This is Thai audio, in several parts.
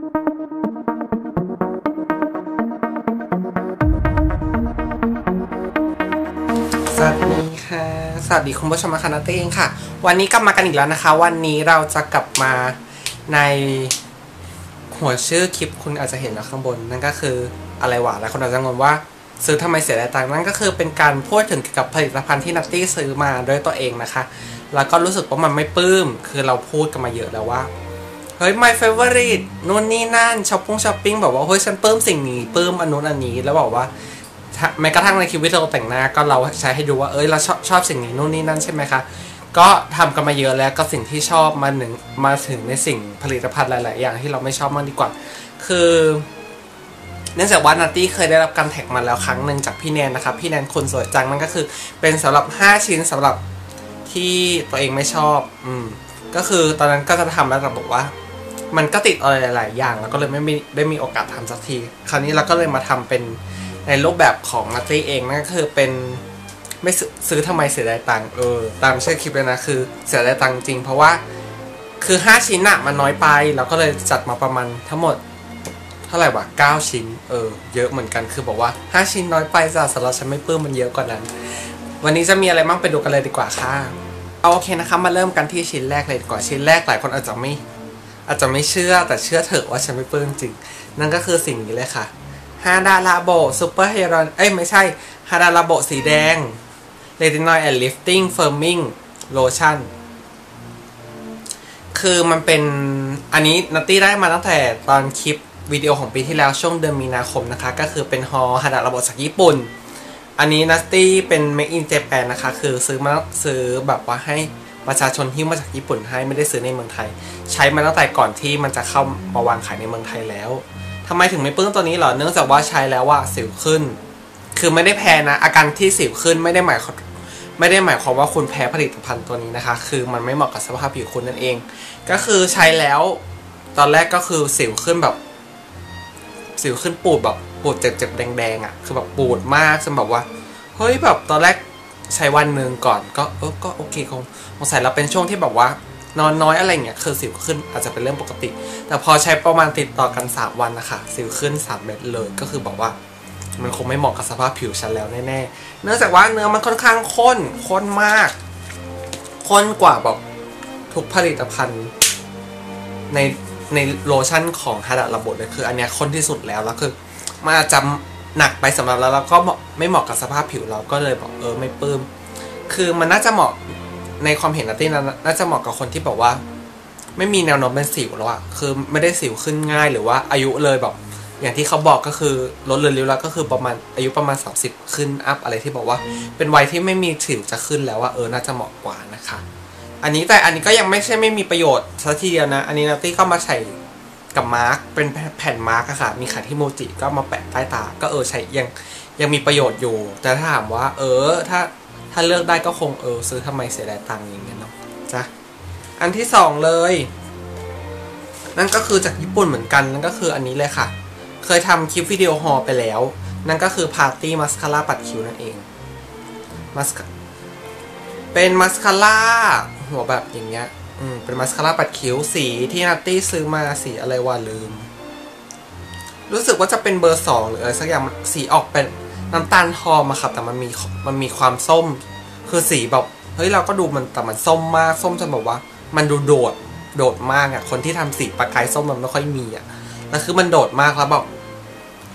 สวัสดีค่ะ สวัสดีคุณผู้ชมนะคะนาเต้เองค่ะ วันนี้กลับมากันอีกแล้วนะคะ วันนี้เราจะกลับมาในหัวชื่อคลิปคุณอาจจะเห็นแล้วข้างบน นั่นก็คืออะไรวะหลายคนอาจจะงงว่า ซื้อทำไมเสียดายตังค์นั่นก็คือเป็นการพูดถึงเกี่ยวกับผลิตภัณฑ์ที่นัตตี้ซื้อมาด้วยตัวเองนะคะ แล้วก็รู้สึกว่ามันไม่ปลื้ม คือเราพูดกันมาเยอะแล้วว่า เฮ้ย my favorite นู่นนี่นั่นช้อปปิ้งช้อปปิ้งแบบว่าเฮ้ยฉันปลื้มสิ่งนี้ปลื้มอันนู้นอันนี้แล้วบอกว่าแม้กระทั่งในคลิปวิดีโอแต่งหน้าก็เราใช้ให้ดูว่าเอ้ยเราชอบชอบสิ่งนี้นู่นนี่นั่นใช่ไหมคะก็ทำกันมาเยอะแล้วก็สิ่งที่ชอบมาหนึ่งมาถึงในสิ่งผลิตภัณฑ์หลาย ๆ อย่างที่เราไม่ชอบมากดีกว่า คือเนื่องจากว่านาตี้เคยได้รับการแท็กมาแล้วครั้งหนึ่งจากพี่แนนนะครับพี่แนนคนสวยจังมันก็คือ เป็นสำหรับ 5 ชิ้นสำหรับที่ตัวเองไม่ชอบ อืมก็คือตอนนั้นก็จะทำแล้วแต่บอกว่า มันก็ติดอะไรหลาย ๆ อย่าง แล้วก็เลยไม่มีได้มีโอกาสทำสักที คราวนี้เราก็เลยมาทำเป็นในรูปแบบของนัตตี้เองนั่นก็คือเป็นไม่ซื้อซื้อทำไมเสียดายตังค์เออตามชื่อคลิปเลยนะคือเสียดายตังค์จริง เพราะว่าคือ 5 ชิ้นอะมันน้อยไปเราก็เลยจัดมาประมาณทั้งหมดเท่าไหร่วะ9ชิ้น เออ เยอะเหมือนกัน คือบอกว่า 5 ชิ้นน้อยไปจ้ะสำหรับฉันไม่ปลื้มมันเยอะกว่านั้น วันนี้จะมีอะไรบ้างไปดูกันเลยดีกว่าค่ะ เอาโอเคนะคะ มาเริ่มกันที่ชิ้นแรกเลยดีกว่า ชิ้นแรกหลายคนอาจจะไม่ อาจจะไม่เชื่อแต่เชื่อเถอะว่าฉันไม่ปลื้มจริง นั่นก็คือสิ่งนี้เลยค่ะฮาดาลาโบซูเปอร์เฮรอนเอ้ยไม่ใช่ฮาดาลาโบสีแดงเรตินอยแอนด์ลิฟติ้งเฟิร์มิงโลชั่นคือมันเป็นอันนี้นัตตี้ได้มาตั้งแต่ตอนคลิปวิดีโอของปีที่แล้วช่วงเดือนมีนาคมนะคะ ก็คือเป็นฮอฮาดาระบบจากญี่ปุ่น อันนี้นัตตี้เป็น Make in Japan นะคะ คือซื้อมาซื้อแบบว่าให้ ประชาชนที่มาจากญี่ปุ่นให้ไม่ได้ซื้อในเมืองไทย ใช้มาตั้งแต่ก่อนที่มันจะเข้ามาวางขายในเมืองไทยแล้วทำไมถึงไม่ปื้มตัวนี้หรอเนื่องจากว่าใช้แล้วว่าสิวขึ้น คือไม่ได้แพ้นะ อาการที่สิวขึ้นไม่ได้หมายไม่ได้หมายความว่าคุณแพ้ผลิตภัณฑ์ตัวนี้นะคะ คือมันไม่เหมาะกับสภาพผิวคุณนั่นเอง ก็คือใช้แล้ว ตอนแรกก็คือสิวขึ้นแบบ สิวขึ้นปูดแบบปูดเจ็บๆแดงๆอะ คือแบบปูดมากจนแบบว่าเฮ้ยแบบตอนแรก ใช้วันหนึ่งก่อนก็เออก็โอเคคงสงสัยเราเป็นช่วงที่แบบว่านอนน้อยอะไรเงี้ยคือสิวขึ้นอาจจะเป็นเรื่องปกติ แต่พอใช้ประมาณติดต่อกัน 3 วันนะคะสิวขึ้น 3 เม็ดเลยก็คือบอกว่ามันคงไม่เหมาะกับสภาพผิวฉันแล้วแน่ๆ เนื่องจากว่าเนื้อมันค่อนข้างข้นข้นมากข้นกว่าแบบทุกผลิตภัณฑ์ในในโลชั่นของฮาดะระบบเลยคือ อันเนี้ยข้นที่สุดแล้วแล้วคือมันอาจจะ หนักไปสำหรับเราแล้วก็ไม่เหมาะกับสภาพผิวเราก็เลยบอกเออไม่ปลื้มคือมันน่าจะเหมาะในความเห็นนัตตี้นะน่าจะเหมาะกับคนที่บอกว่า ไม่มีแนวโน้มเป็นสิวแล้วอะคือไม่ได้สิวขึ้นง่ายหรือว่าอายุเลยแบบอย่างที่เขาบอกก็คือลดเลือนริ้วแล้วก็คือประมาณอายุประมาณ 30 ขึ้นอัพอะไรที่บอกว่า เป็นวัยที่ไม่มีสิวจะขึ้นแล้วว่าเออน่าจะเหมาะกว่านะคะ อันนี้แต่อันนี้ก็ยังไม่ใช่ไม่มีประโยชน์ซะทีเดียวนะ อันนี้นัตตี้ก็มาใส่ กับมาร์กเป็นแผ่นมาร์กอะค่ะมีขายที่โมจิก็มาแปะใต้ตา ก็เออใช้ยังยังมีประโยชน์อยู่ แต่ถ้าถามว่า เออ ถ้าถ้าเลือกได้ก็คงเออ ซื้อทำไมเสียดายตังค์อย่างเงี้ยเนาะจ้ะอันที่สองเลย นั่นก็คือจากญี่ปุ่นเหมือนกันนั่นก็คืออันนี้เลยค่ะ เคยทำคลิปวิดีโอฮอลไปแล้ว นั่นก็คือ Party Mascara ปัดคิ้วนั่นเองมัสเป็นมัสคาร่าหัวแบบอย่างเงี้ย อืมเป็นมัสคาร่าปัดคิ้วสีที่นัตตี้ซื้อมาสีอะไรวะลืม รู้สึกว่าจะเป็นเบอร์สองหรืออะไรสักอย่างสีออกเป็นน้ำตาลทองมาครับ แต่มันมีมันมีความส้ม คือสีแบบเฮ้ยเราก็ดูมันแต่มันส้มมากส้มจนแบบว่า มันดูโดดโดดมากอะคนที่ทำสีปากกายส้มมันไม่ค่อยมีอะแล้วคือมันโดดมากแล้วแบบ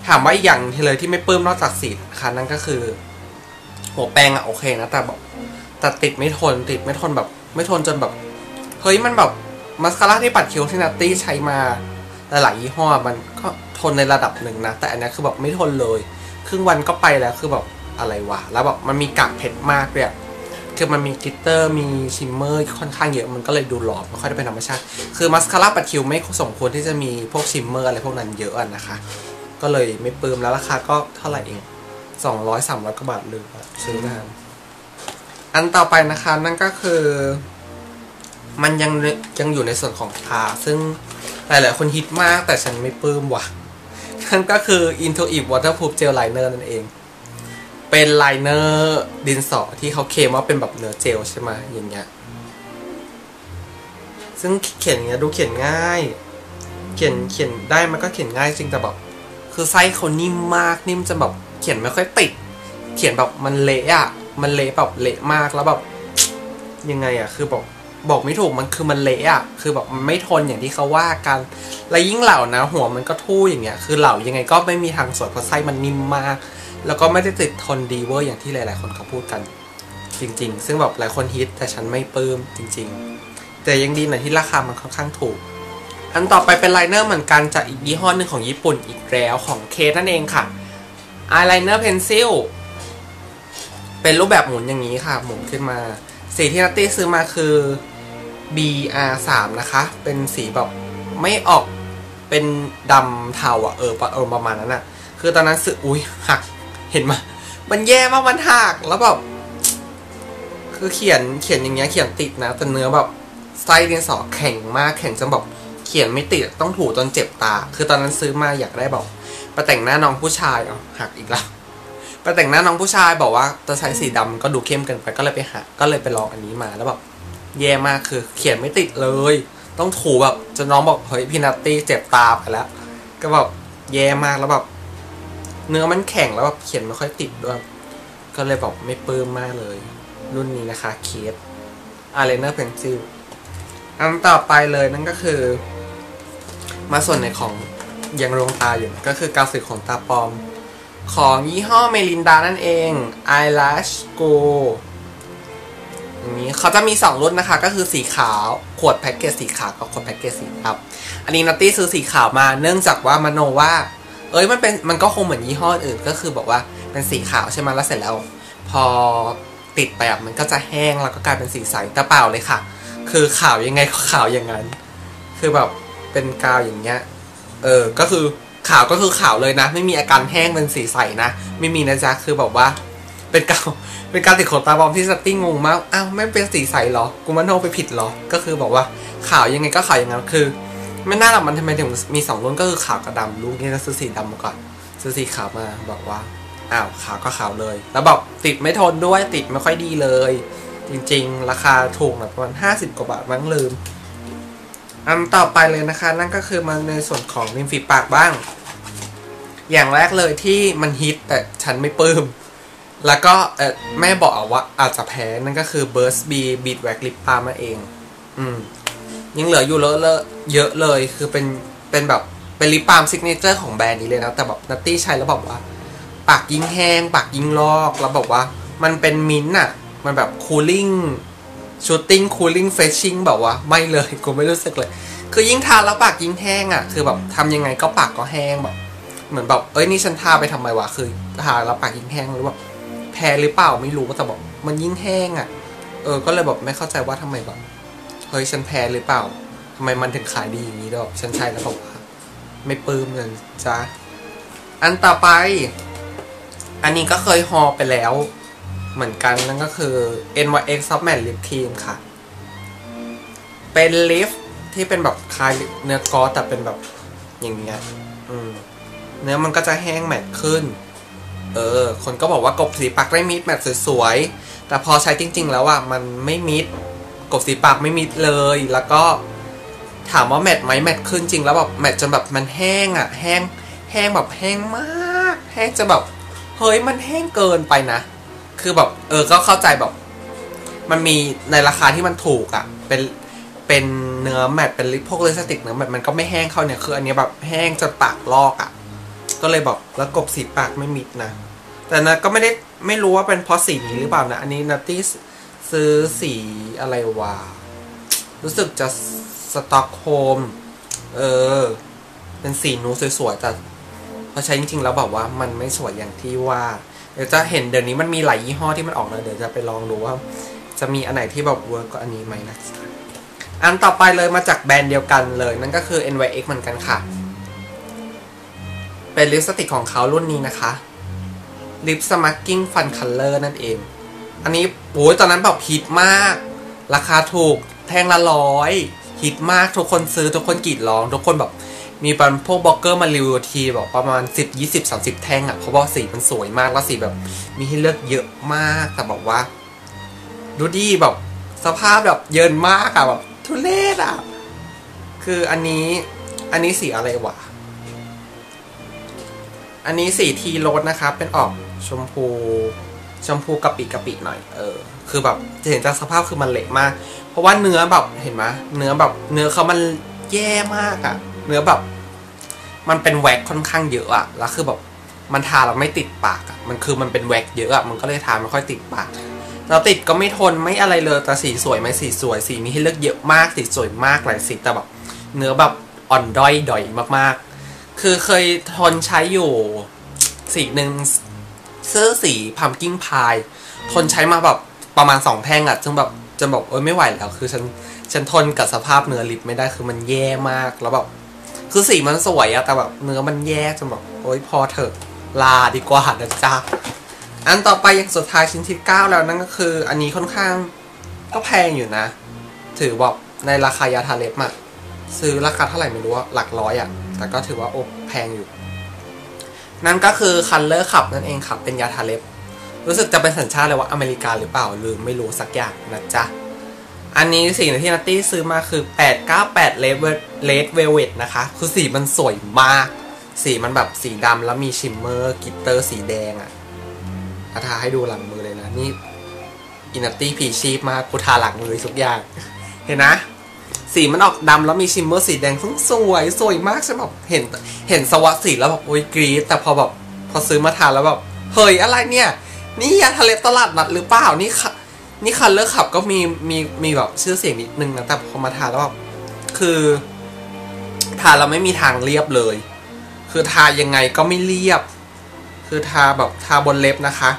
ถามว่าอย่างที่เลยที่ไม่ปลื้มนอกจากสีค่ะนั่นก็คือหัวแปรงอะโอเคนะแต่แบบแต่ติดไม่ทนติดไม่ทนแบบ ไม่ทนจนแบบ ฮ้ยมันแบบมัสคาร่าที่ปัดคิ้วที่นัตตี้ใช้มาหลายๆยี่ห้อมันก็ทนในระดับหนึ่งนะ แต่อันนี้คือแบบไม่ทนเลย ครึ่งวันก็ไปแล้วคือแบบอะไรวะ แล้วแบบมันมีกากเพชรมากเลยคือมันมีกลิตเตอร์มีชิมเมอร์ค่อนข้างเยอะมันก็เลยดูหลอดไม่ค่อยได้เป็นธรรมชาติ คือมัสคาร่าปัดคิ้วไม่สมควรที่จะมีพวกชิมเมอร์อะไรพวกนั้นเยอะนะคะ ก็เลยไม่ปลื้มแล้วราคาก็เท่าไหร่เองสองร้อยสามร้อยกว่าบาทเลยซื้อมาอันต่อไปนะคะนั่นก็คือ มันยังยังอยู่ในส่วนของทาซึ่งหลายๆคนฮิตมากแต่ฉันไม่ปลื้มว่ะนั่นก็คือ Intuit Waterproof Gel Liner นั่นเอง เป็นไลเนอร์ดินสอที่เขาเคลมว่าเป็นแบบเนื้อเจลใช่ไหมอย่างเงี้ย ซึ่งเขียนอย่างเงี้ยดูเขียนง่าย เขียนเขียนได้มันก็เขียนง่ายจริงแต่แบบคือไส้เขานิ่มมากนิ่มจนแบบเขียนไม่ค่อยติด เขียนแบบมันเละอะมันเละแบบเละมากแล้วแบบยังไงอะคือบอก บอกไม่ถูกมันคือมันเละอะคือแบบมันไม่ทนอย่างที่เขาว่ากัน และยิ่งเหล่านะ หัวมันก็ทู่อย่างเงี้ย คือเหล่ายังไงก็ไม่มีทางสวยเพราะไส้มันนิ่มมาก แล้วก็ไม่ได้ติดทนดีเวอร์อย่างที่หลาย ๆ คนเขาพูดกัน จริง ๆ ซึ่งแบบหลายคนฮิตแต่ฉันไม่ปลื้มจริง ๆ แต่ยังดีหน่อยที่ราคามันค่อนข้างถูก อันต่อไปเป็นไลเนอร์เหมือนกันจากอีกยี่ห้อหนึ่งของญี่ปุ่นอีกแล้วของเคนั่นเองค่ะอายไลเนอร์เพนซิลเป็นรูปแบบหมุนอย่างนี้ค่ะ หมุนขึ้นมาสีที่นัตตี้ซื้อมาคือ BR3 นะคะ เป็นสีแบบไม่ออกเป็นดำเทาอะเออเออประมาณนั้นอะคือตอนนั้นซื้ออุ้ยหักเห็นมามันแย่มากมันหักแล้วแบบคือเขียนเขียนอย่างเงี้ยเขียนติดนะแต่เนื้อแบบไส้เรียนสอแข็งมากแข็งจนแบบเขียนไม่ติดต้องถูจนเจ็บตา คือตอนนั้นซื้อมาอยากได้แบบไปแต่งหน้าน้องผู้ชายอ๋อหักอีกแล้วไปแต่งหน้าน้องผู้ชายบอกว่าจะใช้สีดำก็ดูเข้มเกินไปก็เลยไปหาก็เลยไปลองอันนี้มาแล้วแบบ แย่มากคือ เขียนไม่ติดเลย ต้องถูแบบจนน้องบอกเฮ้ยพี่นัตตี้เจ็บตาไปแล้ว ก็แบบแย่มากแล้วแบบเนื้อมันแข็งแล้วแบบเขียนไม่ค่อยติดด้วยก็เลยบอกไม่ปลื้มมากเลย รุ่นนี้นะคะเคสอาร์เรเนอร์เพนซิลอันต่อไปเลยนั่นก็คือ มาส่วนในของยังรวงตาอยู่ก็คือกาวสีขนตาปลอม ของยี่ห้อเมลินดานั่นเอง Eyelash Go นี้เขาจะมี 2 รุ่นนะคะ ก็คือสีขาว ขวดแพ็กเกจสีขาวกับขวดแพ็กเกจสีดำอันนี้นัตตี้ซื้อสีขาวมาเนื่องจากว่ามโนว่า เอ้ยมันเป็นมันก็คงเหมือนยี่ห้ออื่นก็คือบอกว่าเป็นสีขาวใช่ไหมแล้วเสร็จแล้ว พอติดไปอะมันก็จะแห้งแล้วก็กลายเป็นสีใสแต่เปล่าเลยค่ะ คือขาวยังไงก็ขาวอย่างนั้น คือแบบเป็นกาวอย่างเงี้ยเออก็คือขาวก็คือขาวเลยนะ ไม่มีอาการแห้งเป็นสีใสนะ ไม่มีนะจ๊ะคือแบบว่า เป็นกาวเป็นการติดขนตาบอมที่สติ้งงงมาก อ้าวไม่เป็นสีใสหรอ กูมันโนไปผิดหรอ ก็คือบอกว่าขาวยังไงก็ขาวอย่างนั้นคือ ไม่น่าหรอกมันทำไมถึงมีสองรุ่นก็คือขาวกับดำลูกนี่ก็ซื้อสีดำมาก่อนซื้อสีขาวมาบอกว่า อ้าวขาวก็ขาวเลย แล้วแบบติดไม่ทนด้วยติดไม่ค่อยดีเลย จริงๆ ราคาถูกนะประมาณห้าสิบกว่าบาทมั้งลืม อันต่อไปเลยนะคะ นั่นก็คือมาในส่วนของริมฝีปากบ้าง อย่างแรกเลยที่มันฮิตแต่ฉันไม่ปลื้ม แล้วก็แม่บอกว่าอาจจะแพ้นั่นก็คือ Burst B Beat Wax Lip Balm มาเอง อืม ยังเหลืออยู่เลอะเลอะเยอะเลย คือเป็นเป็นแบบเป็นลิปบาล์มซิกเนเจอร์ของแบรนด์นี้เลยนะ แต่แบบนัตตี้ใช้แล้วบอกว่า ปากยิ่งแห้ง ปากยิ่งลอก แล้วบอกว่า มันเป็นมิ้นท์อะมันแบบคูลิ่งชูตติ้งคูลิ่งเฟชชิ่งแบบว่าไม่เลยกูไม่รู้สึกเลย คือยิ่งทาแล้วปากยิ่งแห้งอะคือแบบทำยังไงก็ปากก็แห้งแบบ เหมือนแบบเอ้ยนี่ฉันทาไปทำไมวะคือทาแล้วปากยิ่งแห้งหรือว่า แพ้หรือเปล่าไม่รู้แต่บอกมันยิ่งแห้งอะเออ ก็เลยแบบไม่เข้าใจว่าทำไมแบบเฮ้ยฉันแพ้หรือเปล่าทำไมมันถึงขายดีอย่างนี้ด้วยแบบฉันใช้แล้วบอกว่าไม่ปลื้มเลยจ้าอันต่อไป อันนี้ก็เคยฮอไปแล้ว เหมือนกันนั่นก็คือ NYX Soft Matte Lip Cream ค่ะ เป็นลิฟที่เป็นแบบคลายเนื้อกอแต่เป็นแบบอย่างเงี้ยอืมเนื้อมันก็จะแห้งแมตต์ขึ้น เออ คนก็บอกว่ากบสีปากได้มิดแมตต์สวยๆ แต่พอใช้จริง ๆ แล้วอะมันไม่มิด กบสีปากไม่มิดเลย แล้วก็ถามว่าแมตต์ไหมแมตต์ขึ้นจริงแล้วแบบแมตต์จนแบบมันแห้งอะ แห้ง แห้งแบบแห้งมาก แห้งจะแบบเฮ้ยมันแห้งเกินไปนะ คือแบบเออก็เข้าใจแบบ มันมีในราคาที่มันถูกอะ เป็นเป็นเนื้อแมตต์เป็นลิปพวกเลสติกเนื้อแมตต์มันก็ไม่แห้งเข้าเนี่ยคืออันนี้แบบแห้งจนปากลอกอะ ก็เลยบอกแล้วกบสีปากไม่มิดนะ แต่นะก็ไม่ได้ไม่รู้ว่าเป็นเพราะสีนี้หรือเปล่านะ อันนี้นัตตี้ซื้อสีอะไรวะรู้สึกจะสต็อกโฮมเออ เป็นสีนูสวยๆแต่พอใช้จริงๆแล้วแบบว่ามันไม่สวยอย่างที่ว่า เดี๋ยวจะเห็นเดี๋ยวนี้มันมีหลายยี่ห้อที่มันออกแล้วเดี๋ยวจะไปลองดูว่า จะมีอันไหนที่แบบเวิร์กก็อันนี้ไหมนะอันต่อไปเลยมาจากแบรนด์เดียวกันเลย นั่นก็คือ NYX เหมือนกันค่ะ เป็นลิปสติกของเขารุ่นนี้นะคะลิปสมาร์กิ้งฟันคัลเลอร์นั่นเอง อันนี้โอ้ยตอนนั้นแบบฮิตมาก ราคาถูกแท่งละร้อยฮิตมากทุกคนซื้อทุกคนกรีดร้อง ทุกคนแบบมีบางพวกบล็อกเกอร์มารีวิวทีแบบประมาณ 10 20 30 แท่งอะ่ะเพราะว่าสีมันสวยมากแล้วสีแบบ มีให้เลือกเยอะมากแต่บอกว่า ดูดีแบบสภาพแบบเยินมากอะแบบทุเรศอะคืออันนี้อันนี้สีอะไรวะ อันนี้สีทีโรสนะคะเป็นออกชมพูชมพูกะปิกะปิหน่อย เออ คือแบบจะเห็นจากสภาพคือมันเละมาก เพราะว่าเนื้อแบบเห็นไหมเนื้อแบบเนื้อเขามันแย่มากอะเนื้อแบบ มันเป็นแว็กค่อนข้างเยอะอะแล้วคือแบบมันทาแล้วไม่ติดปากอะมันคือมันเป็นแว็กเยอะอะมันก็เลยทาไม่ค่อยติดปาก เราติดก็ไม่ทนไม่อะไรเลยแต่สีสวยไหมสีสวยสีมีให้เลือกเยอะมากสีสวยมากหลายสีแต่แบบเนื้อแบบอ่อนด้อยด่อยมากๆ คือเคยทนใช้อยู่สีหนึ่งเสื้อสีพัมกิ้งพาย ทนใช้มาแบบประมาณสองแท่งอะจนแบบจนบอกเออไม่ไหวแล้วคือฉันฉันทนกับสภาพเนื้อลิปไม่ได้คือมันแย่มากแล้วแบบคือสีมันสวยอะแต่แบบเนื้อมันแย่จนแบบโอ๊ยพอเถอะลาดีกว่านะจ๊ะอันต่อไปอย่างสุดท้ายชิ้นที่เก้าแล้วนั่นก็คือ อันนี้ค่อนข้างก็แพงอยู่นะ ถือบอกในราคายาทาเล็บอะ ซื้อราคาเท่าไหร่ไม่รู้ว่าหลักร้อยอะแต่ก็ถือว่าโอ้แพงอยู่ นั่นก็คือคันเลอร์ขับนั่นเองครับ เป็นยาทาเล็บ รู้สึกจะเป็นสัญชาติเลยว่าอเมริกาหรือเปล่าหรือไม่รู้สักอย่างนะจ๊ะ อันนี้สิ่งที่นัตตี้ซื้อมาคือ 898 เลดเลดเวลเวตนะคะ คือสีมันสวยมาก สีมันแบบสีดำแล้วมีชิมเมอร์กิตเตอร์สีแดงอะ่ะทาให้ดูหลังมือเลยนะนี่อินัตตี้ผีชีพมากกูทาหลังมือทุกอย่าง เห็นนะ สีมันออกดำแล้วมีชิมเมอร์สีแดงซึ่งสวยสวยมากใช่แบบเห็นเห็นสวัสดีแล้วแบบโอ้ยกรี๊ดแต่พอแบบพอซื้อมาทานแล้วแบบเฮ้ยอะไรเนี่ย นี่ยาทะเลตลาดนัดหรือเปล่านี่ค่ะนี่คันเลอร์ขับก็มีมีมีแบบชื่อเสียงนิดนึงนะแต่พอมาทานแล้วแบบคือทาเราไม่มีทางเรียบเลย คือทายังไงก็ไม่เรียบ คือทาแบบทาบนเล็บนะคะ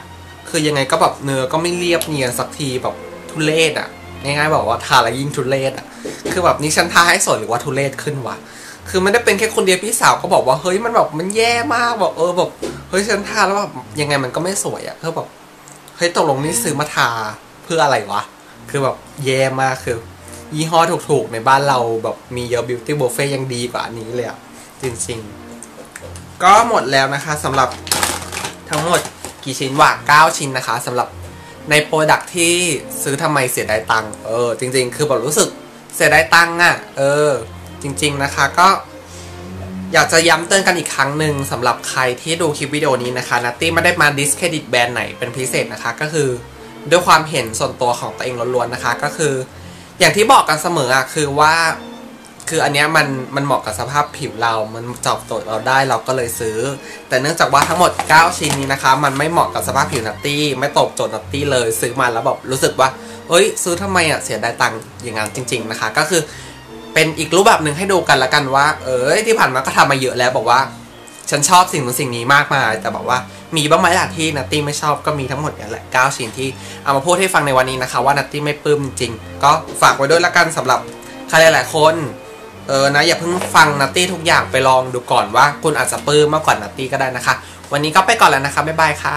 คือยังไงก็แบบเนื้อก็ไม่เรียบเนียนสักทีแบบทุเลศอะง่ายๆบอกว่าทาแล้วยิ่งทุเลศอะ คือแบบนี่ฉันทาให้สวยหรือว่าทุเลศขึ้นวะคือไม่ได้เป็นแค่คนเดียวพี่สาวก็บอกว่าเฮ้ยมันแบบมันแย่มากบอกเออแบบเฮ้ยฉันทาแล้วแบบยังไงมันก็ไม่สวยอะ่ะเพื่อแบบเฮ้ยตกลงนี่ซื้อมาทาเพื่ออะไรวะ คือแบบแย่มากคือ ยี่ห้อถูกๆในบ้านเราแบบมีเยอะบิวตี้บุฟเฟ่ยังดีกว่านี้เลยอะจริงๆ ก็หมดแล้วนะคะสำหรับทั้งหมดกี่ชิ้นว่ะ9ชิ้นนะคะสำหรับในโปรดักที่ซื้อทำไมเสียดายตังค์เออจริง ๆ คือแบบรู้สึก เสียดายตังค์อะ เออ จริง ๆนะคะก็ อยากจะย้ำเตือนกันอีกครั้งหนึ่งสำหรับใครที่ดูคลิปวิดีโอนี้นะคะนัตตี้ไม่ได้มาดิสเครดิตแบรนด์ไหนเป็นพิเศษนะคะ ก็คือด้วยความเห็นส่วนตัวของตัวเองล้วนๆนะคะ ก็คือ อย่างที่บอกกันเสมออะคือว่า คืออันเนี้ยมันมันเหมาะกับสภาพผิวเรา มันตอบโจทย์เราได้เราก็เลยซื้อ แต่เนื่องจากว่าทั้งหมด 9 ชิ้นนี้นะคะ มันไม่เหมาะกับสภาพผิวนัตตี้ ไม่ตอบโจทย์นัตตี้เลย ซื้อมาแล้วแบบรู้สึกว่าเฮ้ย ซื้อทำไมอะเสียดายตังค์อย่างนั้นจริง ๆนะคะ ก็คือเป็นอีกรูปแบบหนึ่งให้ดูกันละกันว่า เออที่ผ่านมาก็ทำมาเยอะแล้วบอกว่า ฉันชอบสิ่งนู้นสิ่งนี้มากมาย แต่บอกว่ามีบ้างไหมล่ะที่นัตตี้ไม่ชอบก็มีทั้งหมดนี่แหละ 9 ชิ้นที่เอามาพูดให้ฟังในวันนี้นะคะ ว่านัตตี้ไม่ปลื้มจริงก็ฝากไว้ด้วยละกันสำหรับใครหลาย ๆ คน เออนะอย่าเพิ่งฟังนัตตี้ทุกอย่างไปลองดูก่อนว่า คุณอาจจะปลื้มมากกว่านัตตี้ก็ได้นะคะ วันนี้ก็ไปก่อนแล้วนะคะบ๊ายบายค่ะ